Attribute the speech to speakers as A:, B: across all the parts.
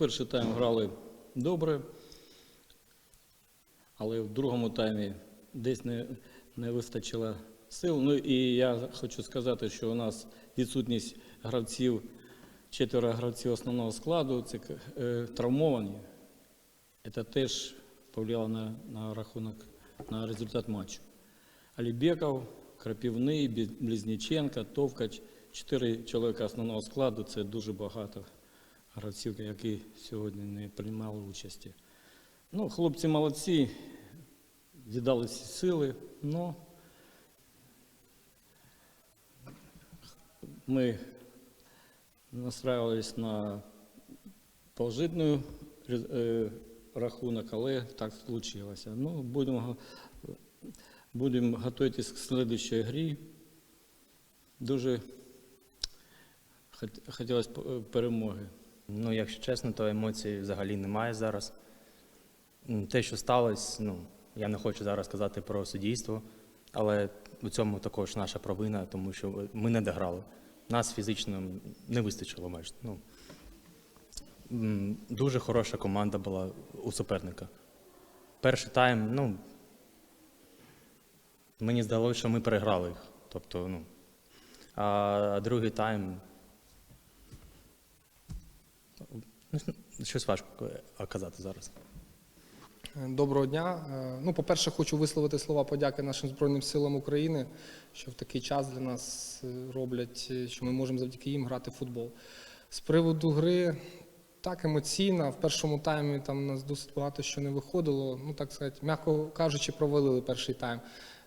A: перший тайм грали добре, але в другому таймі десь не, не вистачило сил. Ну і я хочу сказати, що у нас відсутність гравців, четверо гравців основного складу, це е, травмовані. Це теж повлияло на, на рахунок, на результат матчу. Алібеков, Крапівний, Близніченко, Товкач. Чотири чоловіка основного складу це дуже багато гравців, які сьогодні не приймали участі. Ну, хлопці молодці, віддали всі сили, але ми настраювалися на положительний е, рахунок, але так вийшло. Ну, будемо, будемо готуватися к слідчій грі. Дуже хотілося перемоги.
B: Ну, якщо чесно, то емоцій взагалі немає зараз. Те, що сталося, ну, я не хочу зараз казати про суддівство, але у цьому також наша провина, тому що ми не дограли. Нас фізично не вистачило майже. Ну, дуже хороша команда була у суперника. Перший тайм, ну, мені здалося, що ми переграли їх. Тобто, ну, а другий тайм Щось важко казати зараз.
C: Доброго дня. Е, Ну, по-перше, хочу висловити слова подяки нашим Збройним силам України, що в такий час для нас е, роблять, е, що ми можемо завдяки їм грати в футбол. З приводу гри так емоційна. В першому таймі там у нас досить багато що не виходило. Ну, так сказати, м'яко кажучи, провалили перший тайм.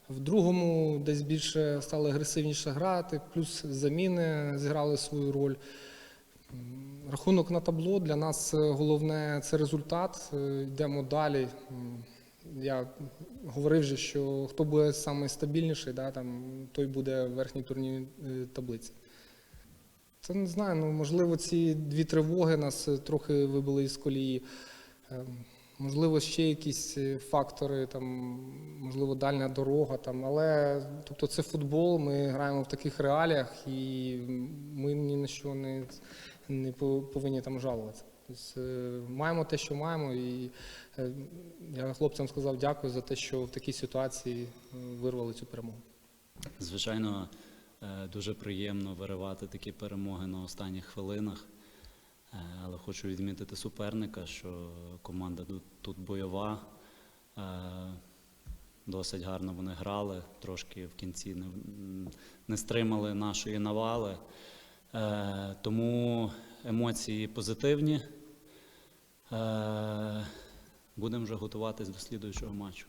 C: В другому десь більше стали агресивніше грати, плюс заміни зіграли свою роль. Рахунок на табло для нас е, головне це результат. Е, Йдемо далі. Я говорив вже, що хто буде найстабільніший, да, там, той буде в верхній турній е, таблиці. Це не знаю, ну можливо, ці дві тривоги нас трохи вибили із колії. Е, Можливо, ще якісь фактори, там, можливо, дальня дорога. Там, але тобто це футбол, ми граємо в таких реаліях і ми ні на що не, не по- повинні там жалуватися. Тобто, е, маємо те, що маємо, і е, я хлопцям сказав дякую за те, що в такій ситуації е, вирвали цю перемогу.
D: Звичайно, дуже приємно виривати такі перемоги на останніх хвилинах. Але хочу відмітити суперника, що команда тут- бойова. Досить гарно вони грали, трошки в кінці не стримали нашої навали. Е, Тому емоції позитивні. Е, Будемо вже готуватись до слідуючого матчу.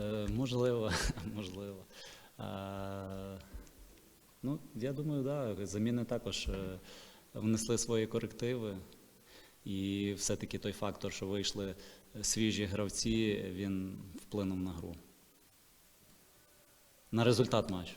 D: Е, Можливо, можливо. Е, Ну, я думаю, да, заміни також внесли свої корективи. І все-таки той фактор, що вийшли свіжі гравці, він вплинув на гру. На результат матчу.